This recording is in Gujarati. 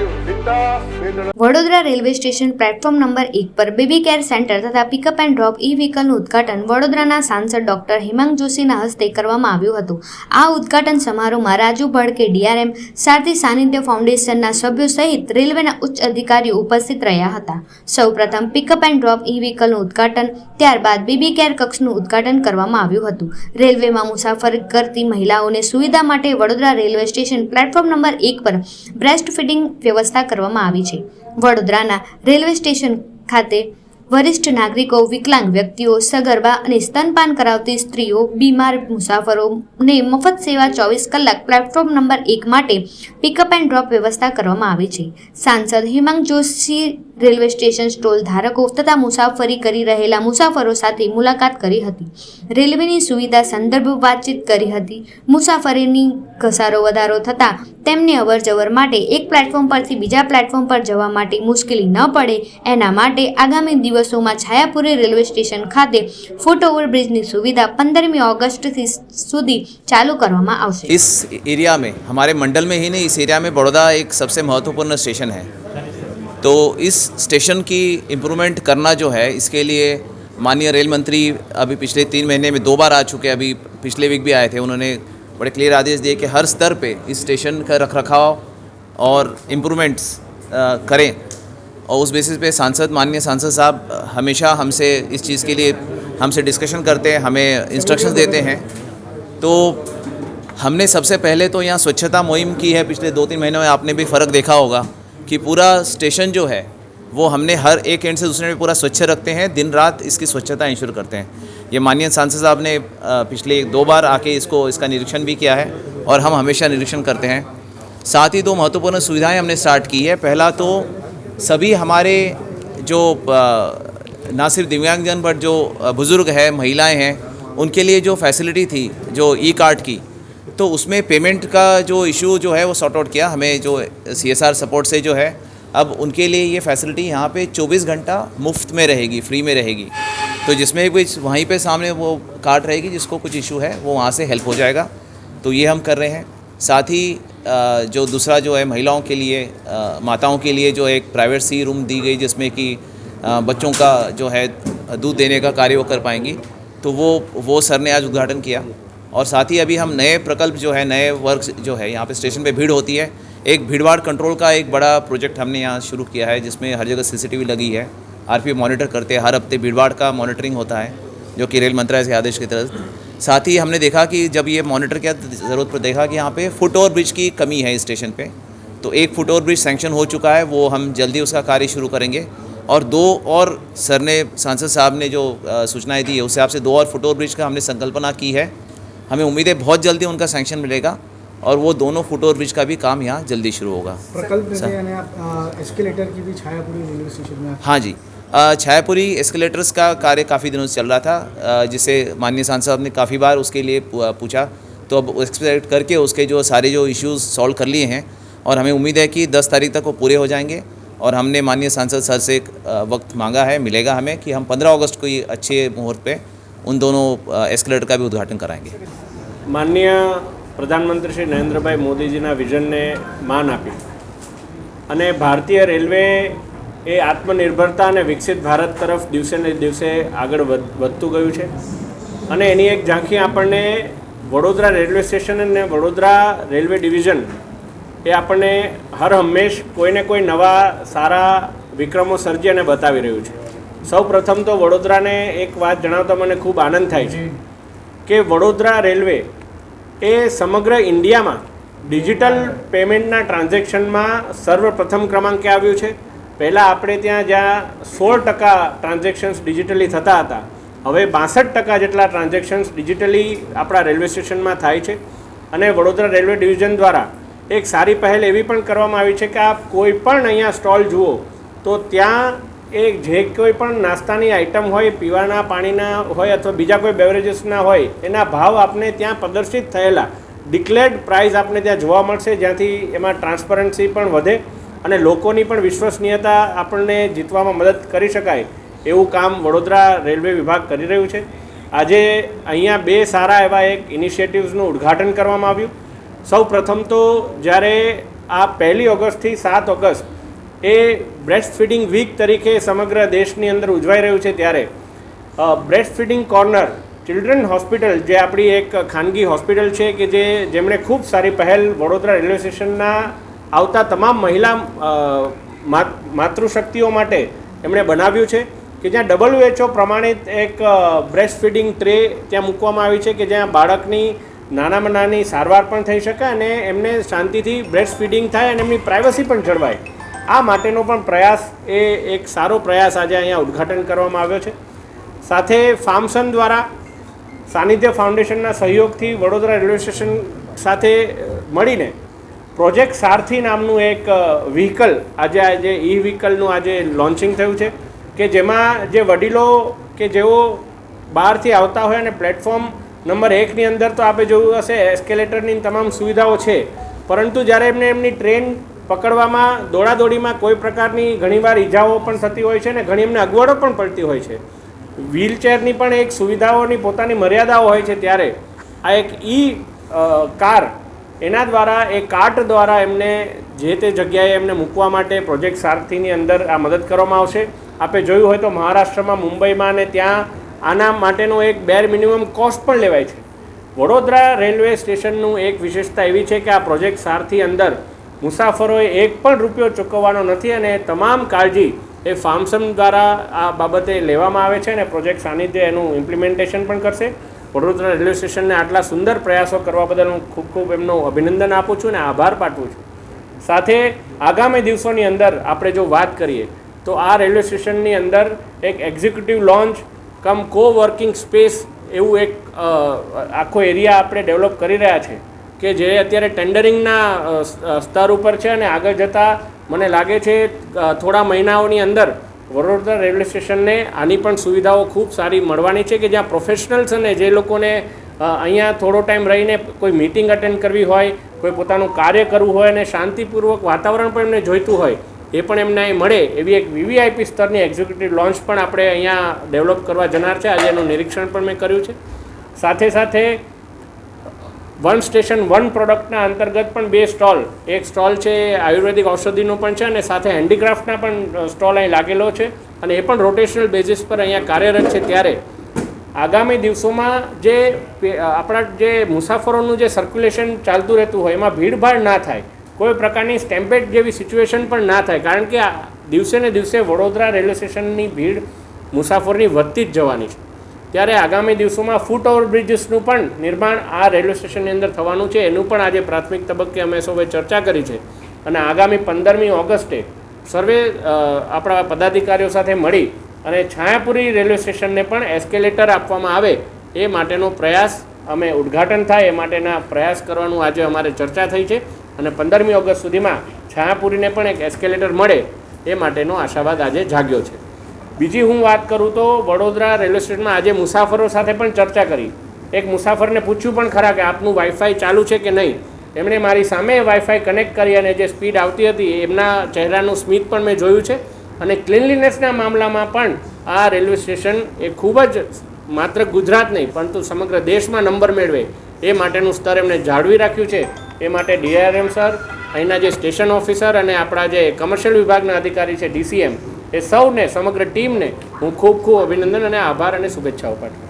Brasil. Vadodara railway station platform number એક પર બેબી કેર સેન્ટર તથા પિકઅપ એન્ડ ડ્રોપ ઈ વ્હીકલનું ઉદ્ઘાટન વડોદરાના સાંસદ ડોક્ટર હિમાંગ જોશીના હસ્તે કરવામાં આવ્યું હતું. આ ઉદ્ઘાટન સમારોહમાં રાજુ ભડકે ડીઆરએમ સારથી સાનિધ્ય ફાઉન્ડેશનના સભ્યો સહિત રેલવેના ઉચ્ચ અધિકારીઓ ઉપસ્થિત રહ્યા હતા. સૌપ્રથમ પિકઅપ એન્ડ ડ્રોપ ઈ વ્હીકલનું ઉદ્ઘાટન ત્યારબાદ બેબી કેર કક્ષનું ઉદ્ઘાટન કરવામાં આવ્યું હતું. રેલવેમાં મુસાફરી કરતી મહિલાઓને સુવિધા માટે Vadodara railway station platform number એક પર બ્રેસ્ટ ફીડિંગ વ્યવસ્થા કરવામાં આવી છે. વડોદરાના રેલવે સ્ટેશન ખાતે વરિષ્ઠ નાગરિકો, વિકલાંગ વ્યક્તિઓ, સગર્ભા અને સ્તનપાન કરાવતી સ્ત્રીઓ, બીમાર મુસાફરોને મફત સેવા ચોવીસ કલાક પ્લેટફોર્મ નંબર એક માટે પિકઅપ એન્ડ ડ્રોપ વ્યવસ્થા કરવામાં આવી છે. સાંસદ Himang Joshi railway station stall ધારકો તથા મુસાફરી કરી રહેલા મુસાફરો સાથે મુલાકાત કરી હતી. રેલવેની સુવિધા સંદર્ભ વાતચીત કરી હતી. મુસાફરીની ઘસારો વધારો થતાં તેમને અવરજવર માટે એક પ્લેટફોર્મ પરથી બીજા પ્લેટફોર્મ પર જવા માટે મુશ્કેલી ન પડે એના માટે આગામી દિવસોમાં છાયાપુરી રેલવે સ્ટેશન ખાતે ફૂટ ઓવરબ્રિજની સુવિધા પંદરમી ઓગસ્ટથી સુધી ચાલુ કરવામાં આવશે इस एरिया में हमारे मंडल में ही नहीं इस एरिया में बड़ौदा एक सबसे महत्वपूर्ण स्टेशन है तो इस स्टेशन की इम्प्रूवमेंट करना जो है इसके लिए माननीय रेल मंत्री अभी पिछले तीन महीने में दो बार आ चुके हैं अभी पिछले वीक भी आए थे उन्होंने बड़े क्लियर आदेश दिए कि हर स्तर पे इस स्टेशन का रख रखाव और इम्प्रूवमेंट्स करें। और उस बेसिस पे सांसद, माननीय सांसद साहब हमेशा हमसे इस चीज़ के लिए हमसे डिस्कशन करते हैं, हमें इंस्ट्रक्शंस देते हैं। तो हमने सबसे पहले तो यहाँ स्वच्छता मुहिम की है, पिछले दो तीन महीनों में आपने भी फ़र्क देखा होगा कि पूरा स्टेशन जो है, वो हमने हर एक एंड से दूसरे में पूरा स्वच्छ रखते हैं दिन रात इसकी स्वच्छता इंश्योर करते हैं। ये माननीय सांसद साहब ने पिछले दो बार आके इसको, इसका निरीक्षण भी किया है और हम हमेशा निरीक्षण करते हैं। साथ ही दो महत्वपूर्ण सुविधाएँ हमने स्टार्ट की है। पहला तो सभी हमारे जो ना सिर्फ़ दिव्यांगजन पर जो बुज़ुर्ग है, महिलाएँ हैं, उनके लिए जो फैसिलिटी थी, जो ई कार्ड की तो उसमें पेमेंट का जो इशू जो है वो सॉर्ट आउट किया। हमें जो सी एस आर सपोर्ट से जो है, अब उनके लिए ये फैसिलिटी यहाँ पे 24 घंटा मुफ़्त में रहेगी फ्री में रहेगी। तो जिसमें भी वहीं पे सामने वो कार्ड रहेगी, जिसको कुछ इशू है, वो वहाँ से हेल्प हो जाएगा। तो ये हम कर रहे हैं। साथ ही जो दूसरा जो है महिलाओं के लिए माताओं के लिए जो एक प्राइवेट सी रूम दी गई, जिसमें कि बच्चों का जो है, दूध देने का कार्य वो कर पाएँगी। तो वो वो सर ने आज उद्घाटन किया। और साथ ही अभी हम नए प्रकल्प जो है, नए वर्क जो है, यहाँ पे स्टेशन पे भीड़ होती है। एक भीड़भाड़ कंट्रोल का एक बड़ा प्रोजेक्ट हमने यहाँ शुरू किया है, जिसमें हर जगह सीसीटीवी लगी है। आरपीएफ मॉनिटर करते हैं हर हफ़्ते भीड़भाड़ का मॉनिटरिंग होता है जो कि रेल मंत्रालय के आदेश की तरह। साथ ही हमने देखा कि जब ये मॉनिटर किया तो ज़रूरत पर देखा कि यहाँ पे फुट ओवर ब्रिज की कमी है इस स्टेशन पे। तो एक फुट ओवर ब्रिज सैंक्शन हो चुका है वो हम जल्दी उसका कार्य शुरू करेंगे। और दो और सर ने सांसद साहब ने जो सूचनाएँ दी है उस हिसाब से दो और फुट ओवर ब्रिज का हमने संकल्पना की है। हमें उम्मीद है बहुत जल्दी उनका सैंक्शन मिलेगा और वो दोनों फुट ओवर ब्रिज का भी काम यहाँ जल्दी शुरू होगा। प्रकल्प एस्केलेटर की भी छायापुरी रेलवे स्टेशन में हाँ जी। छायापुरी एस्केलेटर्स का कार्य काफ़ी दिनों से चल रहा था अ, जिसे माननीय सांसद साहब ने काफ़ी बार उसके लिए पू- पूछा तो अब एक्सपेक्ट करके उसके जो सारे जो इश्यूज सॉल्व कर लिए हैं और हमें उम्मीद है कि 10 तारीख तक वो पूरे हो जाएंगे और हमने माननीय सांसद सर से एक अ, वक्त मांगा है मिलेगा हमें कि हम 15 अगस्त को ये अच्छे मुहूर्त पे उन दोनों एस्केलेटर का भी उद्घाटन कराएंगे માનનીય પ્રધાનમંત્રી શ્રી નરેન્દ્રભાઈ મોદીજીના વિઝનને માન આપ્યું અને ભારતીય રેલવે એ આત્મનિર્ભરતા અને વિકસિત ભારત તરફ દિવસે ને દિવસે આગળ વધ- વધતું ગયું છે. અને એની એક ઝાંખી આપણને વડોદરા રેલવે સ્ટેશન અને વડોદરા રેલવે ડિવિઝન એ આપણને હર હંમેશ કોઈને કોઈ નવા સારા વિક્રમો સર્જી અને બતાવી રહ્યું છે. સૌ પ્રથમ તો વડોદરાને એક વાત જણાવતા મને ખૂબ આનંદ થાય છે કે વડોદરા રેલવે એ સમગ્ર ઇન્ડિયામાં ડિજિટલ પેમેન્ટના ટ્રાન્ઝેક્શનમાં સર્વપ્રથમ ક્રમાંકે આવ્યું છે. પહેલાં આપણે ત્યાં જ્યાં સોળ ટકા ટ્રાન્ઝેક્શન્સ ડિજિટલી થતા હતા, હવે બાસઠ ટકા જેટલા ટ્રાન્ઝેક્શન્સ ડિજિટલી આપણા રેલવે સ્ટેશનમાં થાય છે. અને વડોદરા રેલવે ડિવિઝન દ્વારા એક સારી પહેલ એવી પણ કરવામાં આવી છે કે આપ કોઈ પણ અહીંયા સ્ટોલ જુઓ, તો ત્યાં એ જે કોઈ પણ નાસ્તાની આઇટમ હોય, પીવાના, પાણીના હોય અથવા બીજા કોઈ બેવરેજીસના હોય, એના ભાવ આપને ત્યાં પ્રદર્શિત થયેલા. ડિક્લેર્ડ પ્રાઇસ આપને ત્યાં જોવા મળશે, જ્યાંથી એમાં ટ્રાન્સપરન્સી પણ વધે. અને લોકોની પણ વિશ્વસનીયતા આપણને જીતવામાં મદદ કરી શકાય એવું કામ વડોદરા રેલવે વિભાગ કરી રહ્યું છે. આજે અહીંયા બે સારા એવા એક ઇનિશિયેટિવ્સનું ઉદ્ઘાટન કરવામાં આવ્યું. સૌ પ્રથમ તો જ્યારે આ પહેલી ઓગસ્ટથી સાત ઓગસ્ટ એ બ્રેસ્ટ ફીડિંગ વીક તરીકે સમગ્ર દેશની અંદર ઉજવાઈ રહ્યું છે ત્યારે breast feeding corner children hospital જે આપણી એક ખાનગી હોસ્પિટલ છે કે જે, જેમણે ખૂબ સારી પહેલ વડોદરા રેલવે સ્ટેશનના આવતા તમામ મહિલા માતૃશક્તિઓ માટે એમણે બનાવ્યું છે કે જ્યાં ડબલ્યુએચઓ પ્રમાણિત એક બ્રેસ્ટ ફીડિંગ ટ્રે ત્યાં મૂકવામાં આવી છે કે જ્યાં બાળકની નાનામાં નાની સારવાર પણ થઈ શકે અને એમને શાંતિથી બ્રેસ્ટ ફીડિંગ થાય અને એમની પ્રાઇવસી પણ જળવાય. આ માટેનો પણ પ્રયાસ એ એક સારો પ્રયાસ આજે અહીંયા ઉદ્ઘાટન કરવામાં આવ્યો છે. સાથે ફાર્મસન દ્વારા સાનિધ્ય ફાઉન્ડેશનના સહયોગથી વડોદરા રેલવે સ્ટેશન સાથે મળીને પ્રોજેક્ટ સારથી નામનું એક વ્હીકલ આજે આજે ઈ વ્હીકલનું આજે લોન્ચિંગ થયું છે, કે જેમાં જે વડીલો કે જેઓ બહારથી આવતા હોય અને પ્લેટફોર્મ નંબર એકની અંદર તો આપણે જોયું હશે એસ્કેલેટરની તમામ સુવિધાઓ છે. પરંતુ જ્યારે એમને એમની ટ્રેન પકડવામાં, દોડાદોડીમાં કોઈ પ્રકારની ઘણીવાર ઈજાઓ પણ થતી હોય છે અને ઘણી એમને અગવડો પણ પડતી હોય છે. વ્હીલચેરની પણ એક સુવિધાઓની પોતાની મર્યાદાઓ હોય છે ત્યારે. આ એક ઈ કાર એના દ્વારા, એ કાર્ટ દ્વારા એમને જે તે જગ્યાએ એમને મૂકવા માટે પ્રોજેક્ટ સારથીની અંદર આ મદદ કરવામાં આવશે. આપણે જોયું હોય તો મહારાષ્ટ્રમાં, મુંબઈમાં ને ત્યાં આના માટેનો એક બેર મિનિમમ કોસ્ટ પણ લેવાય છે. વડોદરા રેલવે સ્ટેશનનું એક વિશેષતા એવી છે કે આ પ્રોજેક્ટ સારથી અંદર મુસાફરોએ એક પણ રૂપિયો ચૂકવવાનો નથી અને તમામ કાળજી એ ફાર્મસમ દ્વારા આ બાબતે લેવામાં આવે છે અને પ્રોજેક્ટ સાનિધ્ય એનું ઇમ્પ્લિમેન્ટેશન પણ કરશે. વડોદરા રેલવે સ્ટેશનને આટલા સુંદર પ્રયાસો કરવા બદલ હું ખૂબ ખૂબ એમનો અભિનંદન આપું છું અને આભાર પાઠવું છું. સાથે આગામી દિવસોની અંદર આપણે જો વાત કરીએ, તો આ રેલવે સ્ટેશનની અંદર એક એક્ઝિક્યુટિવ લોન્ચ કમ કો વર્કિંગ સ્પેસ એવું એક આખો એરિયા આપણે ડેવલપ કરી રહ્યા છે કે જે અત્યારે ટેન્ડરિંગના સ્તર ઉપર છે અને આગળ જતાં મને લાગે છે થોડા મહિનાઓની અંદર વડોદરા રેલવે સ્ટેશનને આની પણ સુવિધાઓ ખૂબ સારી મળવાની છે કે જ્યાં પ્રોફેશનલ્સ અને જે લોકોને અહીંયા થોડો ટાઈમ રહીને કોઈ મિટિંગ અટેન્ડ કરવી હોય, કોઈ પોતાનું કાર્ય કરવું હોય અને શાંતિપૂર્વક વાતાવરણ પણ એમને જોઈતું હોય, એ પણ એમને અહીં મળે, એવી એક વીવીઆઈપી સ્તરની એક્ઝિક્યુટિવ લોન્ચ પણ આપણે અહીંયા ડેવલપ કરવા જનાર છે. આજે એનું નિરીક્ષણ પણ મેં કર્યું છે. સાથે સાથે વન સ્ટેશન વન પ્રોડક્ટના અંતર્ગત પણ બે સ્ટોલ. એક સ્ટોલ છે આયુર્વેદિક ઔષધિનો પણ છે અને સાથે હેન્ડીક્રાફ્ટના પણ સ્ટોલ અહીં લાગેલો છે અને એ પણ રોટેશનલ બેઝિસ પર અહીંયા કાર્યરત છે ત્યારે. આગામી દિવસોમાં જે આપણા જે મુસાફરોનું જે સર્ક્યુલેશન ચાલતું રહેતું હોય એમાં ભીડભાડ ના થાય. કોઈ પ્રકારની સ્ટેમ્પેડ જેવી સિચ્યુએશન પણ ના થાય. કારણ કે દિવસે ને દિવસે વડોદરા રેલવે સ્ટેશનની ભીડ મુસાફરની વધતી જ જવાની છે. ત્યારે આગામી દિવસોમાં ફૂટ ઓવરબ્રિજીસનું પણ નિર્માણ આ રેલવે સ્ટેશનની અંદર થવાનું છે. એનું પણ આજે પ્રાથમિક તબક્કે અમે સૌએ ચર્ચા કરી છે. અને આગામી પંદરમી ઓગસ્ટે સર્વે આપણા પદાધિકારીઓ સાથે મળી અને છાયાપુરી રેલવે સ્ટેશનને પણ એસ્કેલેટર આપવામાં આવે એ માટેનો પ્રયાસ અમે ઉદ્ઘાટન થાય. એ માટેના પ્રયાસ કરવાનું આજે અમારે ચર્ચા થઈ છે. અને પંદરમી ઓગસ્ટ સુધીમાં છાયાપુરીને પણ એક એસ્કેલેટર મળે એ માટેનો આશાવાદ આજે જાગ્યો છે. બીજી હું વાત કરું તો વડોદરા રેલવે સ્ટેશનમાં આજે મુસાફરો સાથે પણ ચર્ચા કરી. એક મુસાફરને પૂછ્યું પણ ખરા કે આપનું વાઈફાઈ ચાલુ છે કે નહીં? એમણે મારી સામે વાઈફાઈ કનેક્ટ કરી અને જે સ્પીડ આવતી હતી એમના ચહેરાનું સ્મિત પણ મેં જોયું છે. અને ક્લીનલીનેસના મામલામાં પણ આ રેલવે સ્ટેશન એ ખૂબ જ માત્ર ગુજરાત નહીં, પરંતુ સમગ્ર દેશમાં નંબર મેળવે. એ માટેનું સ્તર એમણે જાળવી રાખ્યું છે. એ માટે ડીઆરએમ સર, અહીંના જે સ્ટેશન ઓફિસર અને આપણા જે કમર્શિયલ વિભાગના અધિકારી છે, ડીસીએમ એ સૌને સમગ્ર ટીમને હું ખૂબ ખૂબ અભિનંદન અને આભાર અને શુભેચ્છાઓ પાઠવું